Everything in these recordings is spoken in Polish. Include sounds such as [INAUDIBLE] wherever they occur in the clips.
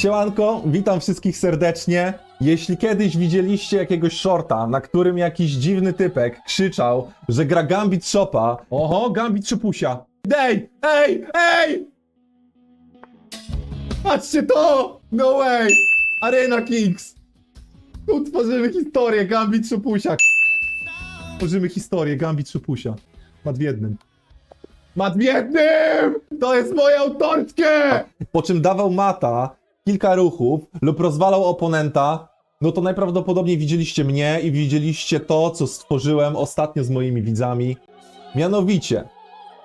Siemanko, witam wszystkich serdecznie. Jeśli kiedyś widzieliście jakiegoś shorta, na którym jakiś dziwny typek krzyczał, że gra Gambit Shopa, oho, Gambit Szopusia. Ej, ej, ej! Patrzcie to! No way! Arena Kings! Tu tworzymy historię Gambit Szopusia. Tworzymy historię Gambit Szopusia. Mat w jednym. Mat w jednym! To jest moje autorskie! Po czym dawał mata kilka ruchów lub rozwalał oponenta, no to najprawdopodobniej widzieliście mnie i widzieliście to, co stworzyłem ostatnio z moimi widzami. Mianowicie,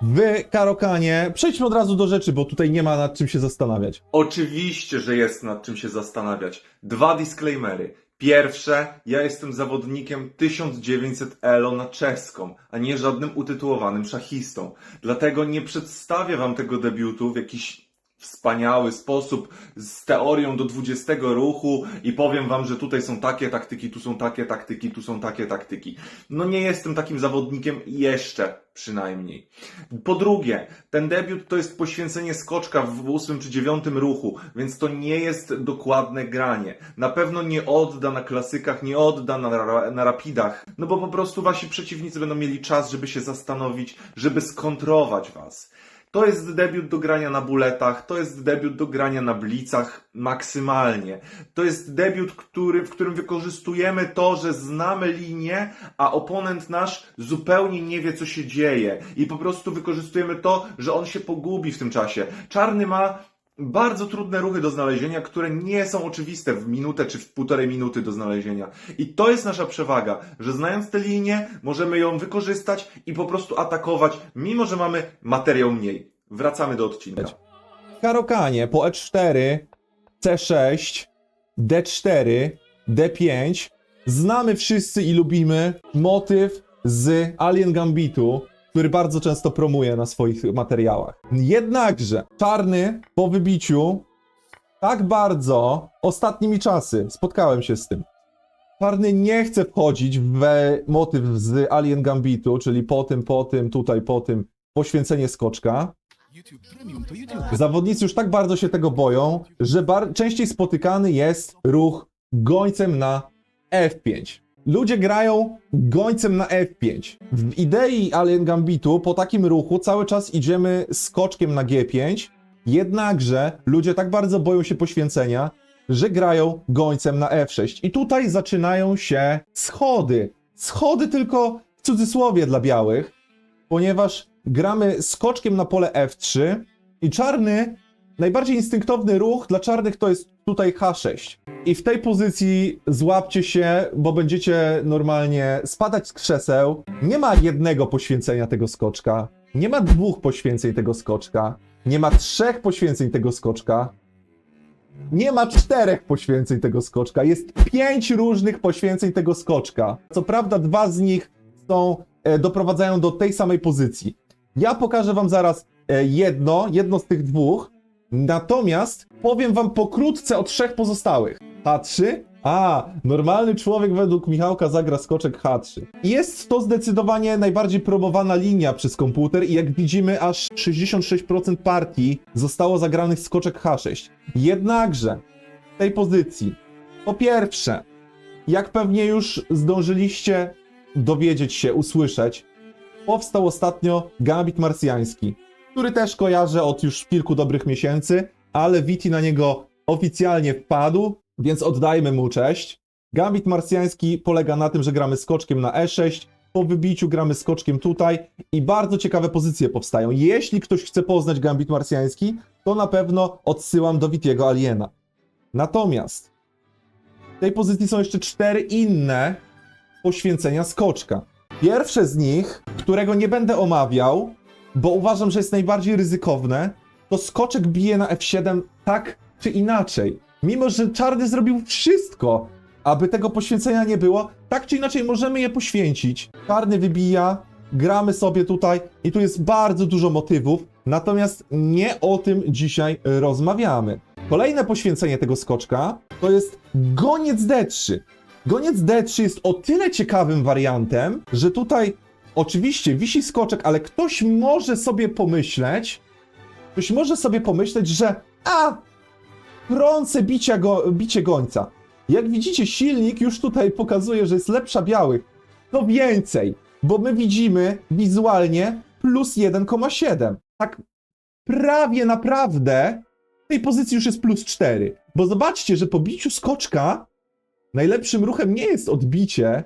w Karokanie, przejdźmy od razu do rzeczy, bo tutaj nie ma nad czym się zastanawiać. Oczywiście, że jest nad czym się zastanawiać. Dwa disclaimery. Pierwsze, ja jestem zawodnikiem 1900 ELO na czeską, a nie żadnym utytułowanym szachistą. Dlatego nie przedstawię wam tego debiutu w jakiś wspaniały sposób z teorią do 20 ruchu i powiem wam, że tutaj są takie taktyki, tu są takie taktyki, tu są takie taktyki. No nie jestem takim zawodnikiem jeszcze przynajmniej. Po drugie, ten debiut to jest poświęcenie skoczka w ósmym czy dziewiątym ruchu, więc to nie jest dokładne granie. Na pewno nie odda na klasykach, nie odda na, na rapidach, no bo po prostu wasi przeciwnicy będą mieli czas, żeby się zastanowić, żeby skontrować was. To jest debiut do grania na buletach, to jest debiut do grania na blicach maksymalnie. To jest debiut, który, w którym wykorzystujemy to, że znamy linię, a oponent nasz zupełnie nie wie, co się dzieje. I po prostu wykorzystujemy to, że on się pogubi w tym czasie. Czarny ma bardzo trudne ruchy do znalezienia, które nie są oczywiste w minutę czy w półtorej minuty do znalezienia. I to jest nasza przewaga, że znając tę linię, możemy ją wykorzystać i po prostu atakować, mimo że mamy materiał mniej. Wracamy do odcinka. Karokanie po E4, C6, D4, D5 znamy wszyscy i lubimy motyw z Alien Gambitu, który bardzo często promuje na swoich materiałach. Jednakże czarny po wybiciu tak bardzo ostatnimi czasy spotkałem się z tym. Czarny nie chce wchodzić w motyw z Alien Gambitu, czyli po tym, po tym, tutaj, po tym poświęcenie skoczka. Zawodnicy już tak bardzo się tego boją, że częściej spotykany jest ruch gońcem na F5. Ludzie grają gońcem na F5. W idei Alien Gambitu po takim ruchu cały czas idziemy skoczkiem na G5, jednakże ludzie tak bardzo boją się poświęcenia, że grają gońcem na F6. I tutaj zaczynają się schody. Schody tylko w cudzysłowie dla białych, ponieważ gramy skoczkiem na pole F3 i czarny, najbardziej instynktowny ruch dla czarnych to jest tutaj H6. I w tej pozycji złapcie się, bo będziecie normalnie spadać z krzeseł. Nie ma jednego poświęcenia tego skoczka, nie ma dwóch poświęceń tego skoczka, nie ma trzech poświęceń tego skoczka, nie ma czterech poświęceń tego skoczka, jest pięć różnych poświęceń tego skoczka. Co prawda dwa z nich są, e, doprowadzają do tej samej pozycji. Ja pokażę wam zaraz e, jedno, jedno z tych dwóch, natomiast powiem wam pokrótce o trzech pozostałych. H3? A, normalny człowiek według Michałka zagra skoczek H3. Jest to zdecydowanie najbardziej promowana linia przez komputer i jak widzimy aż 66% partii zostało zagranych skoczek H6. Jednakże w tej pozycji, po pierwsze, jak pewnie już zdążyliście dowiedzieć się, usłyszeć, powstał ostatnio Gambit Marsjański, który też kojarzę od już kilku dobrych miesięcy, ale Viti na niego oficjalnie wpadł, więc oddajmy mu cześć. Gambit Marsjański polega na tym, że gramy skoczkiem na E6, po wybiciu gramy skoczkiem tutaj i bardzo ciekawe pozycje powstają. Jeśli ktoś chce poznać Gambit Marsjański, to na pewno odsyłam do Vitiego Aliena. Natomiast w tej pozycji są jeszcze cztery inne poświęcenia skoczka. Pierwsze z nich, którego nie będę omawiał, bo uważam, że jest najbardziej ryzykowne, to skoczek bije na F7 tak czy inaczej. Mimo, że czarny zrobił wszystko, aby tego poświęcenia nie było, tak czy inaczej możemy je poświęcić. Czarny wybija, gramy sobie tutaj i tu jest bardzo dużo motywów, natomiast nie o tym dzisiaj rozmawiamy. Kolejne poświęcenie tego skoczka to jest goniec D3. Goniec D3 jest o tyle ciekawym wariantem, że tutaj oczywiście wisi skoczek, ale ktoś może sobie pomyśleć, ktoś może sobie pomyśleć, że a, trące bicia go, bicie gońca. Jak widzicie, silnik już tutaj pokazuje, że jest lepsza białych. To więcej, bo my widzimy wizualnie plus 1,7. Tak prawie naprawdę w tej pozycji już jest plus 4. Bo zobaczcie, że po biciu skoczka najlepszym ruchem nie jest odbicie,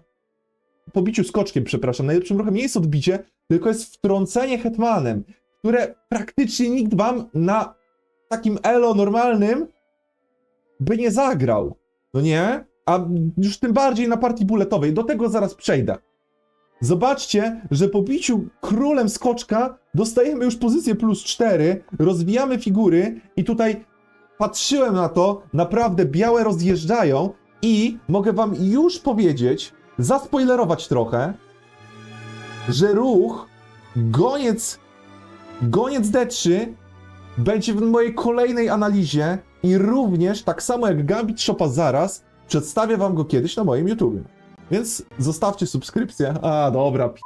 po biciu skoczkiem, przepraszam, najlepszym ruchem nie jest odbicie, tylko jest wtrącenie hetmanem, które praktycznie nikt wam na takim elo normalnym by nie zagrał. No nie? A już tym bardziej na partii buletowej. Do tego zaraz przejdę. Zobaczcie, że po biciu królem skoczka dostajemy już pozycję plus 4, rozwijamy figury i tutaj patrzyłem na to, naprawdę białe rozjeżdżają i mogę wam już powiedzieć, zaspoilerować trochę, że ruch goniec, goniec D3 będzie w mojej kolejnej analizie i również, tak samo jak Gambit Shopa zaraz, przedstawię wam go kiedyś na moim YouTube. Więc zostawcie subskrypcję. A, dobra. P...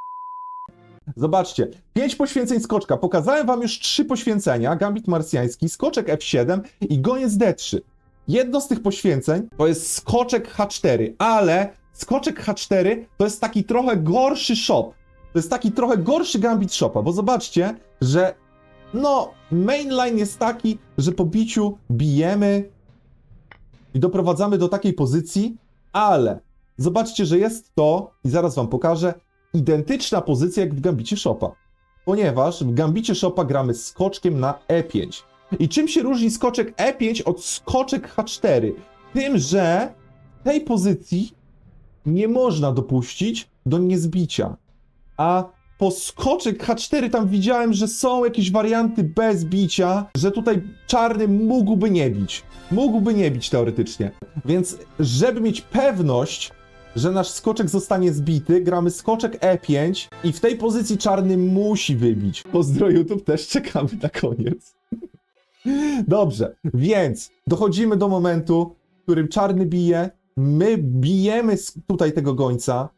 Zobaczcie, 5 poświęceń skoczka. Pokazałem wam już 3 poświęcenia. Gambit marsjański, skoczek F7 i goniec D3. Jedno z tych poświęceń to jest skoczek H4, ale skoczek H4 to jest taki trochę gorszy shop. To jest taki trochę gorszy Gambit Shopa, bo zobaczcie, że no, mainline jest taki, że po biciu bijemy i doprowadzamy do takiej pozycji, ale zobaczcie, że jest to, i zaraz wam pokażę, identyczna pozycja jak w Gambicie Shopa. Ponieważ w Gambicie Shopa gramy skoczkiem na E5. I czym się różni skoczek E5 od skoczek H4? Tym, że w tej pozycji nie można dopuścić do niezbicia. A po skoczek H4 tam widziałem, że są jakieś warianty bez bicia, że tutaj czarny mógłby nie bić. Mógłby nie bić teoretycznie. Więc żeby mieć pewność, że nasz skoczek zostanie zbity, gramy skoczek E5 i w tej pozycji czarny musi wybić. Pozdro YouTube, też czekamy na koniec. [LAUGHS] Dobrze, więc dochodzimy do momentu, w którym czarny bije, my bijemy tutaj tego gońca,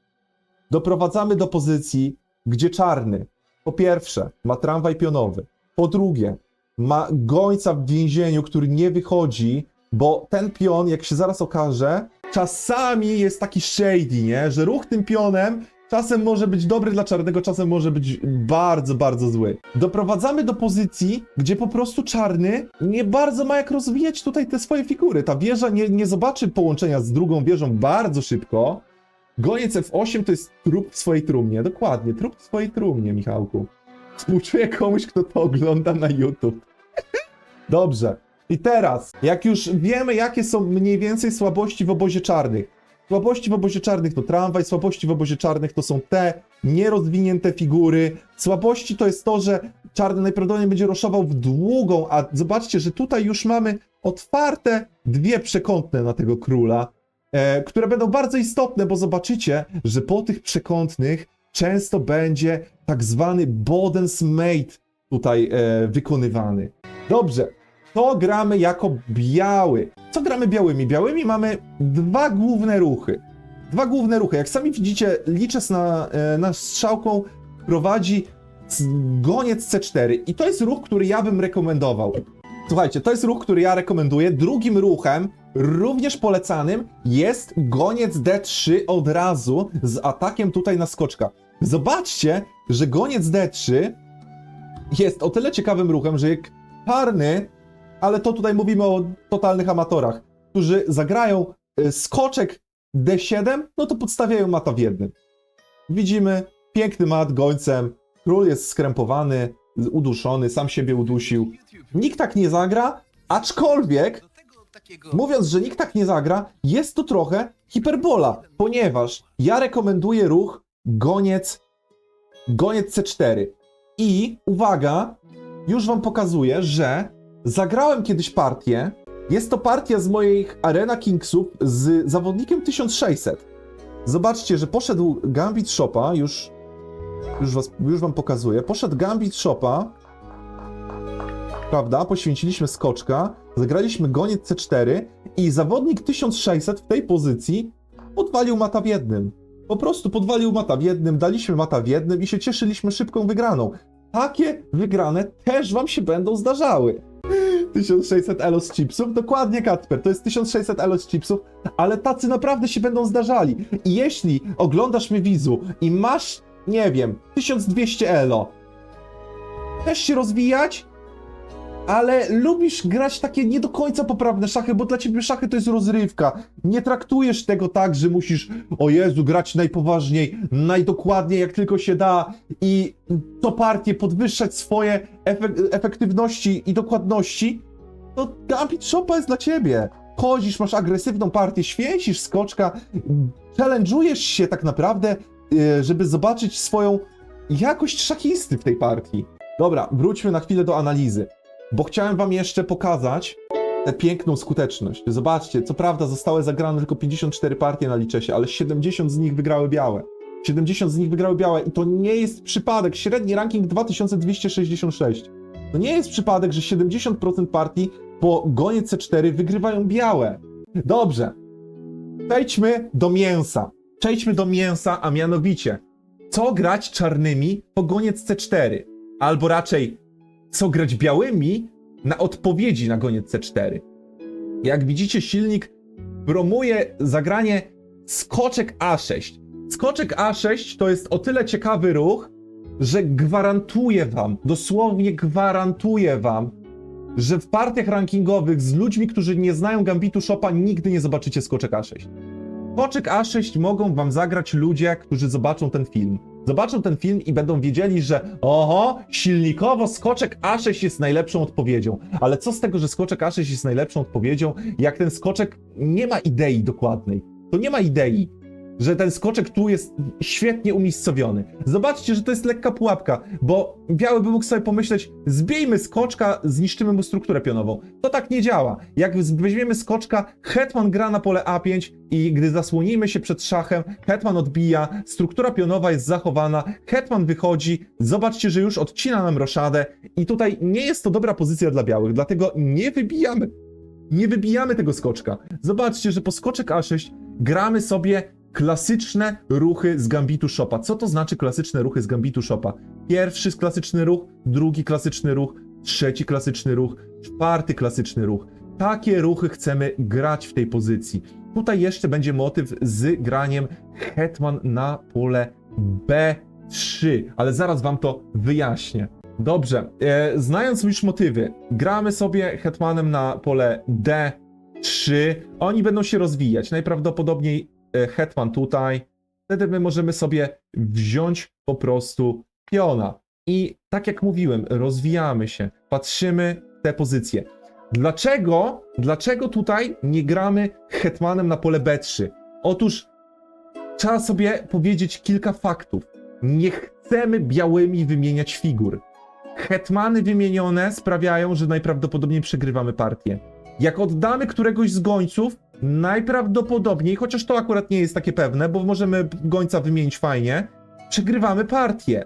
doprowadzamy do pozycji, gdzie czarny, po pierwsze, ma tramwaj pionowy, po drugie, ma gońca w więzieniu, który nie wychodzi, bo ten pion, jak się zaraz okaże, czasami jest taki shady, nie? Że ruch tym pionem czasem może być dobry dla czarnego, czasem może być bardzo, bardzo zły. Doprowadzamy do pozycji, gdzie po prostu czarny nie bardzo ma jak rozwijać tutaj te swoje figury. Ta wieża nie, nie zobaczy połączenia z drugą wieżą bardzo szybko. Goniec F8 to jest trup w swojej trumnie. Dokładnie, trup w swojej trumnie, Michałku. Współczuję komuś, kto to ogląda na YouTube. [LAUGHS] Dobrze. I teraz, jak już wiemy, jakie są mniej więcej słabości w obozie czarnych. Słabości w obozie czarnych to tramwaj, słabości w obozie czarnych to są te nierozwinięte figury. Słabości to jest to, że czarny najprawdopodobniej będzie roszował w długą, a zobaczcie, że tutaj już mamy otwarte dwie przekątne na tego króla, e, które będą bardzo istotne, bo zobaczycie, że po tych przekątnych często będzie tak zwany Boden's Mate tutaj e, wykonywany. Dobrze, to gramy jako biały. Co gramy białymi? Białymi mamy dwa główne ruchy. Dwa główne ruchy. Jak sami widzicie, liczec na, e, na strzałką prowadzi goniec C4 i to jest ruch, który ja bym rekomendował. Słuchajcie, to jest ruch, który ja rekomenduję. Drugim ruchem, również polecanym, jest goniec D3 od razu z atakiem tutaj na skoczka. Zobaczcie, że goniec D3 jest o tyle ciekawym ruchem, że jak czarny, ale to tutaj mówimy o totalnych amatorach, którzy zagrają y, skoczek D7, no to podstawiają mata w jednym. Widzimy piękny mat gońcem, król jest skrępowany, uduszony, sam siebie udusił. Nikt tak nie zagra, aczkolwiek. Mówiąc, że nikt tak nie zagra, jest to trochę hiperbola, ponieważ ja rekomenduję ruch goniec, goniec C4. I uwaga, już wam pokazuję, że zagrałem kiedyś partię. Jest to partia z moich Arena Kingsów z zawodnikiem 1600. Zobaczcie, że poszedł Gambit Shopa, już, już, was, już wam pokazuję. Poszedł Gambit Shopa, prawda? Poświęciliśmy skoczka, zagraliśmy goniec C4 i zawodnik 1600 w tej pozycji podwalił mata w jednym. Po prostu podwalił mata w jednym, daliśmy mata w jednym i się cieszyliśmy szybką wygraną. Takie wygrane też wam się będą zdarzały. 1600 elo z chipsów? Dokładnie, Kacper, to jest 1600 elo z chipsów, ale tacy naprawdę się będą zdarzali. I jeśli oglądasz mnie wizu i masz, nie wiem, 1200 elo, chcesz się rozwijać, ale lubisz grać takie nie do końca poprawne szachy, bo dla ciebie szachy to jest rozrywka. Nie traktujesz tego tak, że musisz, o Jezu, grać najpoważniej, najdokładniej jak tylko się da i to partie podwyższać swoje efek- efektywności i dokładności, to Gambit Shopa jest dla ciebie. Chodzisz, masz agresywną partię, święcisz skoczka, challenge'ujesz się tak naprawdę, yy, żeby zobaczyć swoją jakość szachisty w tej partii. Dobra, wróćmy na chwilę do analizy, bo chciałem wam jeszcze pokazać tę piękną skuteczność. Zobaczcie, co prawda zostały zagrane tylko 54 partie na Liczesie, ale 70 z nich wygrały białe. 70 z nich wygrały białe i to nie jest przypadek. Średni ranking 2266. To nie jest przypadek, że 70% partii po gonie C4 wygrywają białe. Dobrze. Przejdźmy do mięsa. Przejdźmy do mięsa, a mianowicie, co grać czarnymi po goniec C4? Albo raczej, co grać białymi na odpowiedzi na goniec C4? Jak widzicie, silnik promuje zagranie skoczek A6. Skoczek A6 to jest o tyle ciekawy ruch, że gwarantuję wam, dosłownie gwarantuję wam, że w partiach rankingowych z ludźmi, którzy nie znają Gambitu Shopa, nigdy nie zobaczycie skoczek A6. Skoczek A6 mogą wam zagrać ludzie, którzy zobaczą ten film. Zobaczą ten film i będą wiedzieli, że oho, silnikowo skoczek A6 jest najlepszą odpowiedzią. Ale co z tego, że skoczek A6 jest najlepszą odpowiedzią, jak ten skoczek nie ma idei dokładnej. To nie ma idei że ten skoczek tu jest świetnie umiejscowiony. Zobaczcie, że to jest lekka pułapka, bo biały by mógł sobie pomyśleć, zbijmy skoczka, zniszczymy mu strukturę pionową. To tak nie działa. Jak weźmiemy skoczka, hetman gra na pole A5 i gdy zasłonimy się przed szachem, hetman odbija, struktura pionowa jest zachowana, hetman wychodzi, zobaczcie, że już odcina nam roszadę i tutaj nie jest to dobra pozycja dla białych, dlatego nie wybijamy. Nie wybijamy tego skoczka. Zobaczcie, że po skoczek A6 gramy sobie klasyczne ruchy z Gambitu Shopa. Co to znaczy klasyczne ruchy z Gambitu Shopa? Pierwszy klasyczny ruch, drugi klasyczny ruch, trzeci klasyczny ruch, czwarty klasyczny ruch. Takie ruchy chcemy grać w tej pozycji. Tutaj jeszcze będzie motyw z graniem hetman na pole B3, ale zaraz wam to wyjaśnię. Dobrze, e, znając już motywy, gramy sobie hetmanem na pole D3. Oni będą się rozwijać. Najprawdopodobniej hetman tutaj. Wtedy my możemy sobie wziąć po prostu piona. I tak jak mówiłem, rozwijamy się, patrzymy te pozycje. Dlaczego, dlaczego tutaj nie gramy hetmanem na pole B3? Otóż trzeba sobie powiedzieć kilka faktów. Nie chcemy białymi wymieniać figur. Hetmany wymienione sprawiają, że najprawdopodobniej przegrywamy partię. Jak oddamy któregoś z gońców, najprawdopodobniej, chociaż to akurat nie jest takie pewne, bo możemy gońca wymienić fajnie, przegrywamy partię.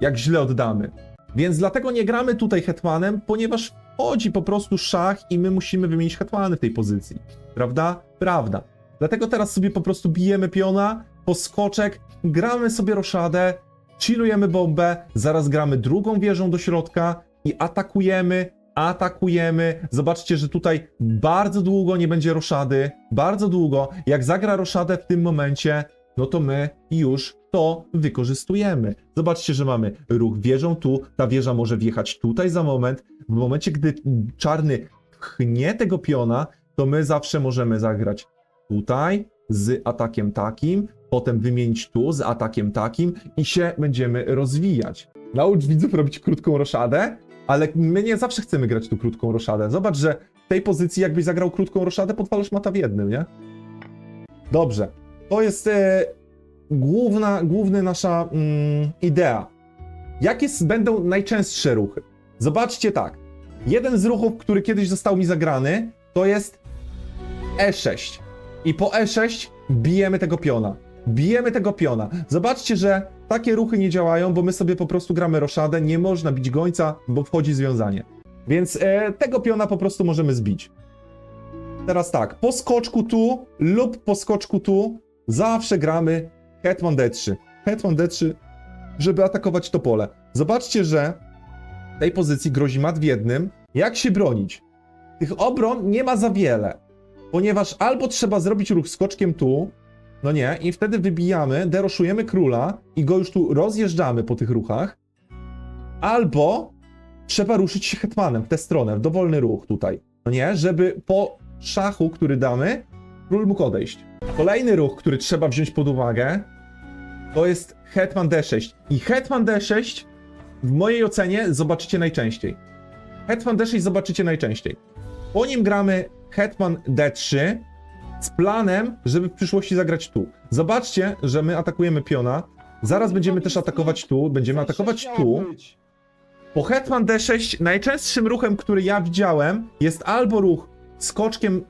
Jak źle oddamy. Więc dlatego nie gramy tutaj hetmanem, ponieważ wchodzi po prostu szach i my musimy wymienić hetmany w tej pozycji. Prawda? Prawda. Dlatego teraz sobie po prostu bijemy piona, poskoczek, gramy sobie roszadę, chillujemy bombę, zaraz gramy drugą wieżą do środka i atakujemy, atakujemy. Zobaczcie, że tutaj bardzo długo nie będzie roszady, bardzo długo. Jak zagra roszadę w tym momencie, no to my już to wykorzystujemy. Zobaczcie, że mamy ruch wieżą tu, ta wieża może wjechać tutaj za moment. W momencie, gdy czarny pchnie tego piona, to my zawsze możemy zagrać tutaj z atakiem takim, potem wymienić tu z atakiem takim i się będziemy rozwijać. Naucz widzów robić krótką roszadę, ale my nie zawsze chcemy grać tu krótką roszadę. Zobacz, że w tej pozycji jakbyś zagrał krótką roszadę, podpalasz mata w jednym, nie? Dobrze. To jest e, główna, główna nasza mm, idea. Jakie będą najczęstsze ruchy? Zobaczcie tak. Jeden z ruchów, który kiedyś został mi zagrany, to jest E6. I po E6 bijemy tego piona. Bijemy tego piona. Zobaczcie, że takie ruchy nie działają, bo my sobie po prostu gramy roszadę, nie można bić gońca, bo wchodzi związanie. Więc e, tego piona po prostu możemy zbić. Teraz tak, po skoczku tu lub po skoczku tu zawsze gramy Hetman D3. Hetman D3, żeby atakować to pole. Zobaczcie, że w tej pozycji grozi mat w jednym. Jak się bronić? tych obron nie ma za wiele, ponieważ albo trzeba zrobić ruch skoczkiem tu, no nie, i wtedy wybijamy, deroszujemy króla i go już tu rozjeżdżamy po tych ruchach, albo trzeba ruszyć się hetmanem w tę stronę, w dowolny ruch tutaj, no nie, żeby po szachu, który damy, król mógł odejść. Kolejny ruch, który trzeba wziąć pod uwagę, to jest hetman d6. I hetman d6 w mojej ocenie zobaczycie najczęściej. Hetman d6 zobaczycie najczęściej. Po nim gramy hetman d3 z planem, żeby w przyszłości zagrać tu. Zobaczcie, że my atakujemy piona. Zaraz będziemy też atakować tu, będziemy atakować tu. Po hetman d6 najczęstszym ruchem, który ja widziałem, jest albo ruch skoczkiem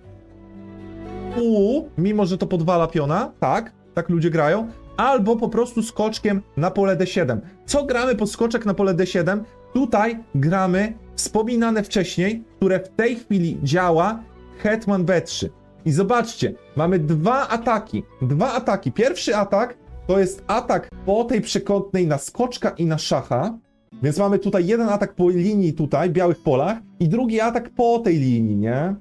u, mimo że to podwala piona, tak, tak ludzie grają, albo po prostu skoczkiem na pole d7. Co gramy pod skoczek na pole d7? Tutaj gramy wspominane wcześniej, które w tej chwili działa hetman b3. I zobaczcie, mamy dwa ataki. Dwa ataki. Pierwszy atak to jest atak po tej przekątnej na skoczka i na szacha. Więc mamy tutaj jeden atak po linii tutaj, białych polach, i drugi atak po tej linii, nie?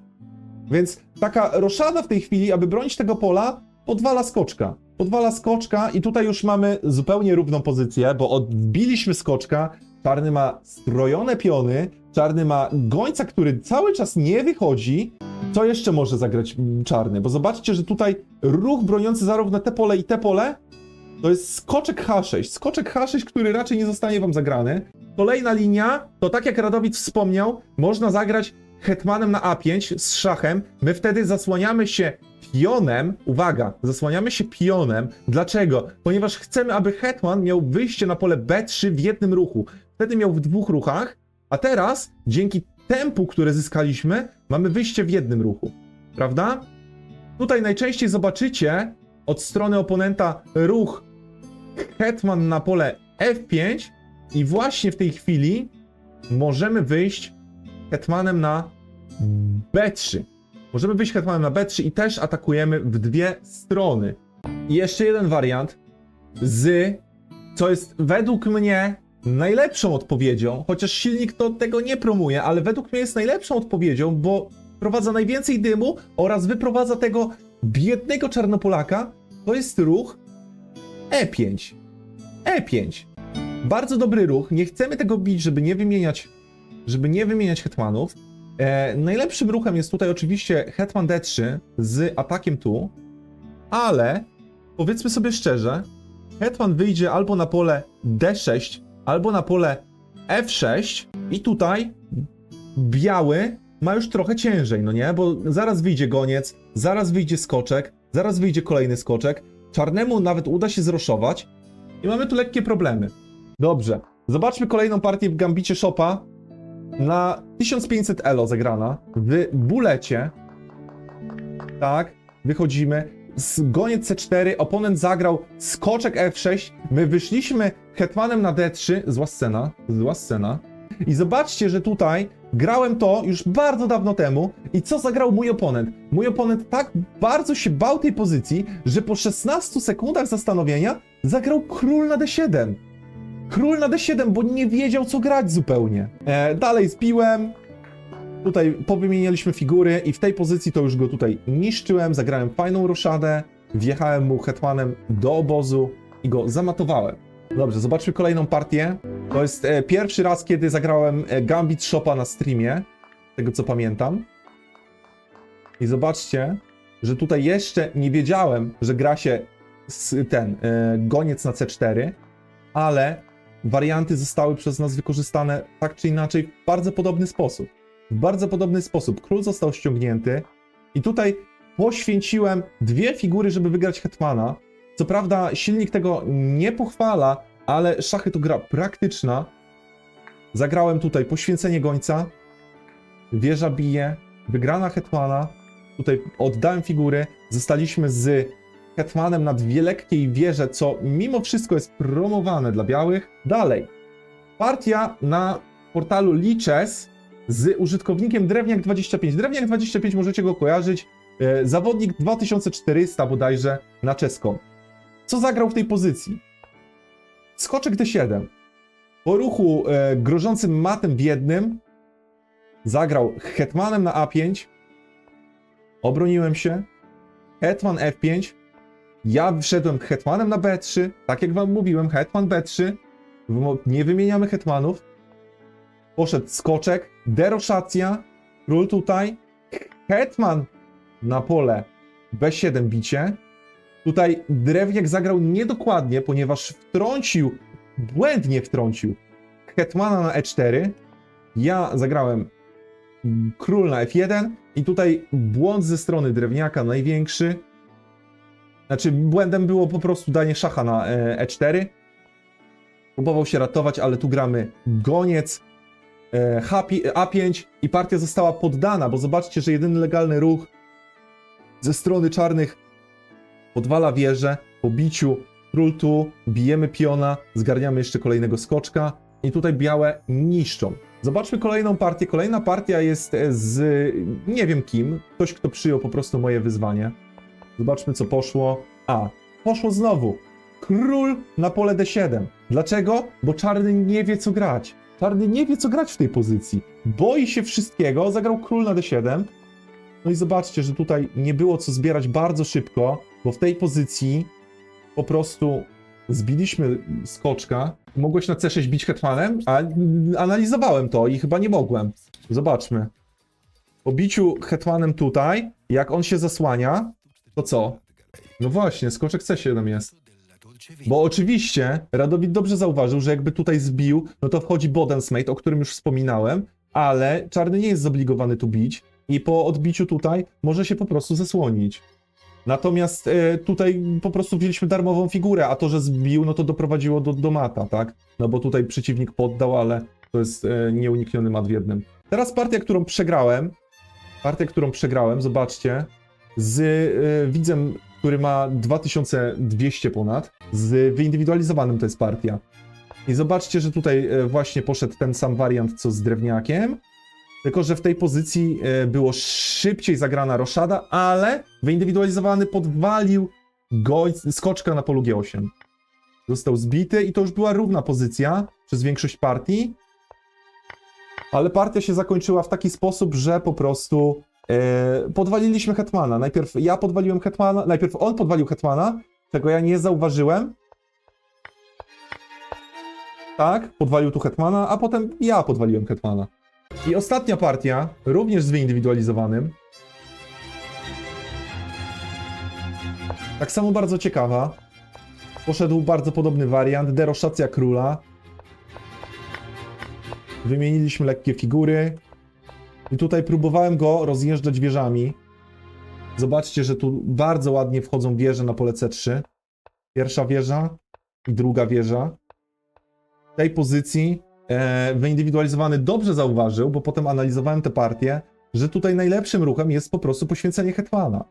Więc taka roszada w tej chwili, aby bronić tego pola, podwala skoczka. Podwala skoczka i tutaj już mamy zupełnie równą pozycję, bo odbiliśmy skoczka, czarny ma strojone piony, czarny ma gońca, który cały czas nie wychodzi. Co jeszcze może zagrać mm, czarny? Bo zobaczcie, że tutaj ruch broniący zarówno te pole i te pole to jest skoczek H6. Skoczek H6, który raczej nie zostanie wam zagrany. Kolejna linia, to tak jak Radowid wspomniał, można zagrać hetmanem na A5 z szachem. My wtedy zasłaniamy się pionem. Uwaga, zasłaniamy się pionem. Dlaczego? Ponieważ chcemy, aby hetman miał wyjście na pole B3 w jednym ruchu. Wtedy miał w dwóch ruchach, a teraz dzięki tempu, które zyskaliśmy, mamy wyjście w jednym ruchu. Prawda? Tutaj najczęściej zobaczycie od strony oponenta ruch hetman na pole F5 i właśnie w tej chwili możemy wyjść hetmanem na B3. Możemy wyjść hetmanem na B3 i też atakujemy w dwie strony. I jeszcze jeden wariant z, co jest według mnie najlepszą odpowiedzią, chociaż silnik to tego nie promuje, ale według mnie jest najlepszą odpowiedzią, bo wprowadza najwięcej dymu oraz wyprowadza tego biednego czarnopolaka, to jest ruch E5. E5. Bardzo dobry ruch, nie chcemy tego bić, żeby nie wymieniać, żeby nie wymieniać hetmanów. E, najlepszym ruchem jest tutaj oczywiście hetman d3 z atakiem tu, ale powiedzmy sobie szczerze, hetman wyjdzie albo na pole d6, albo na pole f6 i tutaj biały ma już trochę ciężej, no nie? Bo zaraz wyjdzie goniec, zaraz wyjdzie skoczek, zaraz wyjdzie kolejny skoczek, czarnemu nawet uda się zroszować i mamy tu lekkie problemy. Dobrze, zobaczmy kolejną partię w Gambicie Shopa na 1500 elo zagrana w bulecie. Tak, wychodzimy. Z goniec C4, oponent zagrał skoczek F6, my wyszliśmy hetmanem na D3, zła scena, zła scena. I zobaczcie, że tutaj grałem to już bardzo dawno temu i co zagrał mój oponent? Mój oponent tak bardzo się bał tej pozycji, że po 16 sekundach zastanowienia zagrał król na D7. Król na D7, bo nie wiedział co grać zupełnie. E, dalej zbiłem. Tutaj powymienialiśmy figury i w tej pozycji to już go tutaj niszczyłem, zagrałem fajną roszadę, wjechałem mu hetmanem do obozu i go zamatowałem. Dobrze, zobaczmy kolejną partię. To jest e, pierwszy raz, kiedy zagrałem e, Gambit Shopa na streamie, z tego co pamiętam. I zobaczcie, że tutaj jeszcze nie wiedziałem, że gra się z, ten e, goniec na C4, ale warianty zostały przez nas wykorzystane tak czy inaczej w bardzo podobny sposób. W bardzo podobny sposób. Król został ściągnięty i tutaj poświęciłem dwie figury, żeby wygrać Hetmana. Co prawda silnik tego nie pochwala, ale szachy to gra praktyczna. Zagrałem tutaj poświęcenie gońca, wieża bije, wygrana Hetmana. Tutaj oddałem figury, zostaliśmy z Hetmanem na dwie lekkiej wieże, co mimo wszystko jest promowane dla białych. Dalej. Partia na portalu Lichess z użytkownikiem Drewniak25. Drewniak25 możecie go kojarzyć. E, zawodnik 2400 bodajże na czeską. Co zagrał w tej pozycji? Skoczek D7. Po ruchu e, grożącym matem w jednym zagrał hetmanem na A5, obroniłem się, hetman F5, ja wszedłem hetmanem na B3, tak jak wam mówiłem, hetman B3, Wymo- nie wymieniamy hetmanów, poszedł skoczek, deroszacja, król tutaj, hetman na pole B7 bicie, tutaj drewniak zagrał niedokładnie, ponieważ wtrącił, błędnie wtrącił hetmana na E4, ja zagrałem król na F1 i tutaj błąd ze strony drewniaka największy. Znaczy, błędem było po prostu danie szacha na e, E4. Próbował się ratować, ale tu gramy goniec e, H5 A5 i partia została poddana, bo zobaczcie, że jedyny legalny ruch ze strony czarnych podwala wieżę, po biciu król tu, bijemy piona, zgarniamy jeszcze kolejnego skoczka i tutaj białe niszczą. Zobaczmy kolejną partię. Kolejna partia jest e, z nie wiem kim, ktoś kto przyjął po prostu moje wyzwanie. Zobaczmy co poszło. A, poszło znowu. Król na pole D7. Dlaczego? Bo czarny nie wie co grać. Czarny nie wie co grać w tej pozycji. Boi się wszystkiego, zagrał król na D7. No i zobaczcie, że tutaj nie było co zbierać bardzo szybko, bo w tej pozycji po prostu zbiliśmy skoczka. Mogłeś na C6 bić hetmanem, a analizowałem to i chyba nie mogłem. Zobaczmy. Po biciu hetmanem tutaj, jak on się zasłania, to co? No właśnie, skoczek C7 jest. Bo oczywiście Radowid dobrze zauważył, że jakby tutaj zbił, no to wchodzi Bodensmate, o którym już wspominałem, ale czarny nie jest zobligowany tu bić i po odbiciu tutaj może się po prostu zesłonić. Natomiast e, tutaj po prostu wzięliśmy darmową figurę, a to, że zbił, no to doprowadziło do, do mata, tak? No bo tutaj przeciwnik poddał, ale to jest e, nieunikniony mat w jednym. Teraz partia, którą przegrałem, partia, którą przegrałem, zobaczcie, z e, widzem, który ma 2200 ponad, z wyindywidualizowanym to jest partia. I zobaczcie, że tutaj e, właśnie poszedł ten sam wariant, co z drewniakiem, tylko, że w tej pozycji e, było szybciej zagrana roszada, ale wyindywidualizowany podwalił goń, skoczka na polu G8. Został zbity i to już była równa pozycja przez większość partii. Ale partia się zakończyła w taki sposób, że po prostu podwaliliśmy Hetmana. Najpierw ja podwaliłem Hetmana, najpierw on podwalił Hetmana, czego ja nie zauważyłem. Tak, podwalił tu Hetmana, a potem ja podwaliłem Hetmana. I ostatnia partia, również z wyindywidualizowanym. Tak samo bardzo ciekawa. Poszedł bardzo podobny wariant, deroszacja króla. Wymieniliśmy lekkie figury. I tutaj próbowałem go rozjeżdżać wieżami. Zobaczcie, że tu bardzo ładnie wchodzą wieże na pole C3. Pierwsza wieża i druga wieża. W tej pozycji e, wyindywidualizowany dobrze zauważył, bo potem analizowałem tę partię, że tutaj najlepszym ruchem jest po prostu poświęcenie Hetmana.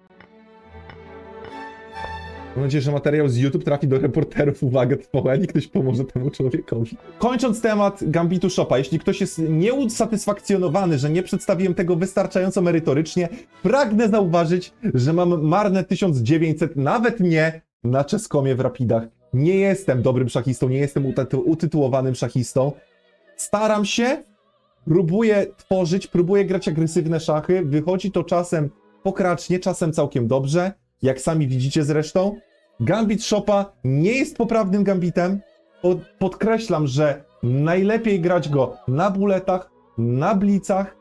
Mam nadzieję, że materiał z YouTube trafi do reporterów. Uwagę, TVN i ktoś pomoże temu człowiekowi. Kończąc temat Gambitu Shopa, jeśli ktoś jest nieusatysfakcjonowany, że nie przedstawiłem tego wystarczająco merytorycznie, pragnę zauważyć, że mam marne 1900, nawet nie na czeskomie w Rapidach. Nie jestem dobrym szachistą, nie jestem utytu- utytułowanym szachistą. Staram się, próbuję tworzyć, próbuję grać agresywne szachy. Wychodzi to czasem pokracznie, czasem całkiem dobrze, jak sami widzicie zresztą. Gambit Shopa nie jest poprawnym gambitem. Pod, podkreślam, że najlepiej grać go na buletach, na blicach,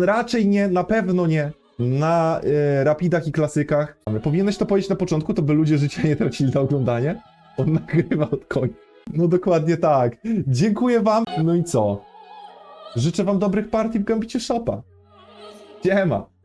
raczej nie, na pewno nie na e, rapidach i klasykach. Powinieneś to powiedzieć na początku, to by ludzie życia nie tracili na oglądanie. On [LAUGHS] nagrywa od końca. No dokładnie tak. Dziękuję wam. No i co? Życzę wam dobrych partii w Gambicie Shopa. Siema.